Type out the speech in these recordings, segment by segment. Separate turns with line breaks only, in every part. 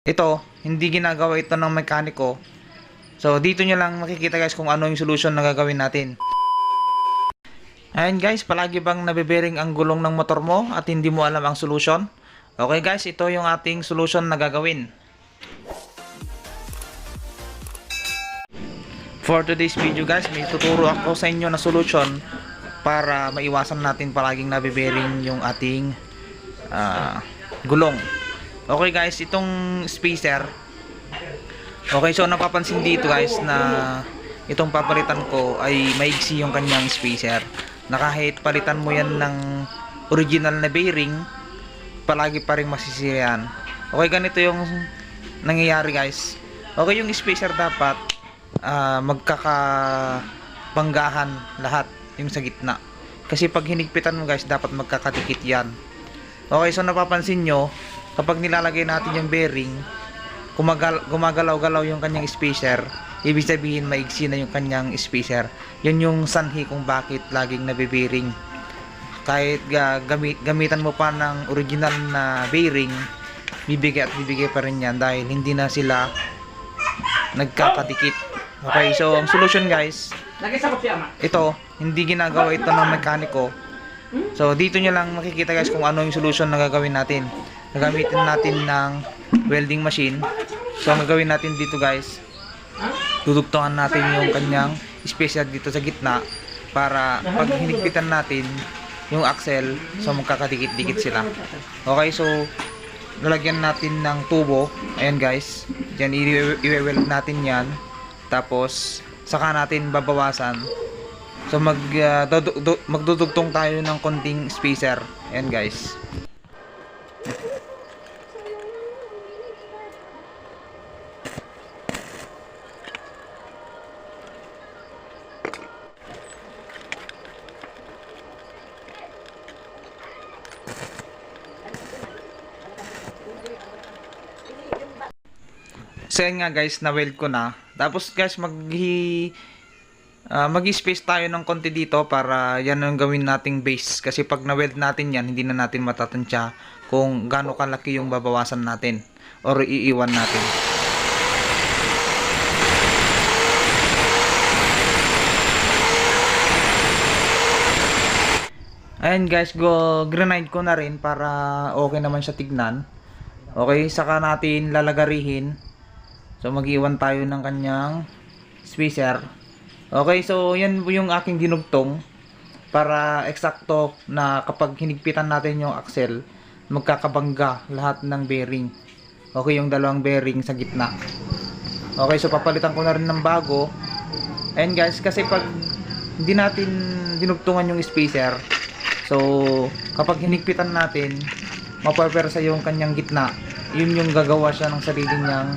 Ito, hindi ginagawa ito ng mekaniko. So, dito nyo lang makikita guys kung ano yung solution na gagawin natin. Ayan guys, palagi bang nabibering ang gulong ng motor mo at hindi mo alam ang solution? Okay guys, ito yung ating solution na gagawin. For today's video guys, may tuturo ako sa inyo na solution para maiwasan natin palaging nabibering yung ating ah, gulong. Okay guys, itong spacer. Okay, so napapansin dito guys na itong papalitan ko ay maigsi yung kanyang spacer. Na kahit palitan mo yan ng original na bearing, palagi pa rin masisira yan. Okay, ganito yung nangyayari guys. Okay, yung spacer dapat ah, magkakabanggahan lahat yung sa gitna. Kasi pag hinigpitan mo guys, dapat magkakadikit yan. Okay, so napapansin nyo, kapag nilalagay natin yung bearing, gumagal gumagalaw-galaw yung kanyang spacer, ibig sabihin maigsi na yung kanyang spacer. Yan yung sanhi kung bakit laging nabibearing. Kahit ga, gamit, gamitan mo pa ng original na bearing, bibigay at bibigay pa rin yan dahil hindi na sila nagkakadikit. Okay, so ang solution guys, ito, hindi ginagawa ito ng mekaniko. So, dito nyo lang makikita guys kung ano yung solution na gagawin natin. Gagamitin natin ng welding machine. So, ang gagawin natin dito guys, dudugtungan natin yung kanyang special dito sa gitna para pag hinigpitan natin yung axle, so magkakadikit-dikit sila. Okay, so lalagyan natin ng tubo. Ayan guys. Diyan i-weld natin yan. Tapos saka natin babawasan. So mag uh, dudu- du- magdudugtong tayo ng konting spacer. Ayan guys. So yan nga guys, na-weld ko na. Tapos guys, mag Ah, mag-space tayo ng konti dito para yan ang gawin nating base kasi pag na-weld natin yan hindi na natin matatansya kung gaano kalaki yung babawasan natin or iiwan natin Ayan guys, go grenade ko na rin para okay naman siya tignan. Okay, saka natin lalagarihin. So mag-iwan tayo ng kanyang spacer. Okay, so yan po yung aking dinugtong para eksakto na kapag hinigpitan natin yung axle, magkakabangga lahat ng bearing. Okay, yung dalawang bearing sa gitna. Okay, so papalitan ko na rin ng bago. And guys, kasi pag hindi natin dinugtungan yung spacer, so kapag hinigpitan natin, mapapersa yung kanyang gitna. Yun yung gagawa siya ng sarili niyang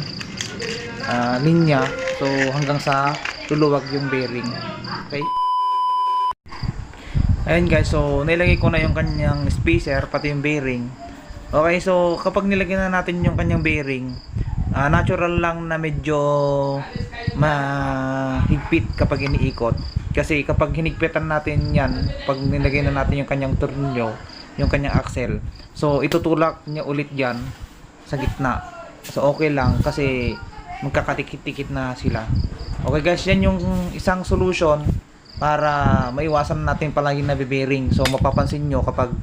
ah, linya. So hanggang sa luluwag yung bearing. Okay? Ayun guys, so nilagay ko na yung kanyang spacer, pati yung bearing. Okay, so kapag nilagay na natin yung kanyang bearing, ah, natural lang na medyo mahigpit kapag iniikot. Kasi kapag hinigpitan natin yan, pag nilagay na natin yung kanyang tornilyo, yung kanyang axle, so itutulak niya ulit yan sa gitna. So okay lang kasi magkakatikit-tikit na sila. Okay guys, yan yung isang solution para maiwasan natin palagi na bearing. So mapapansin nyo kapag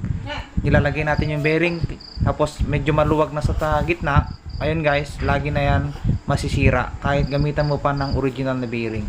nilalagay natin yung bearing tapos medyo maluwag na sa gitna, ayun guys, lagi na yan masisira kahit gamitan mo pa ng original na bearing.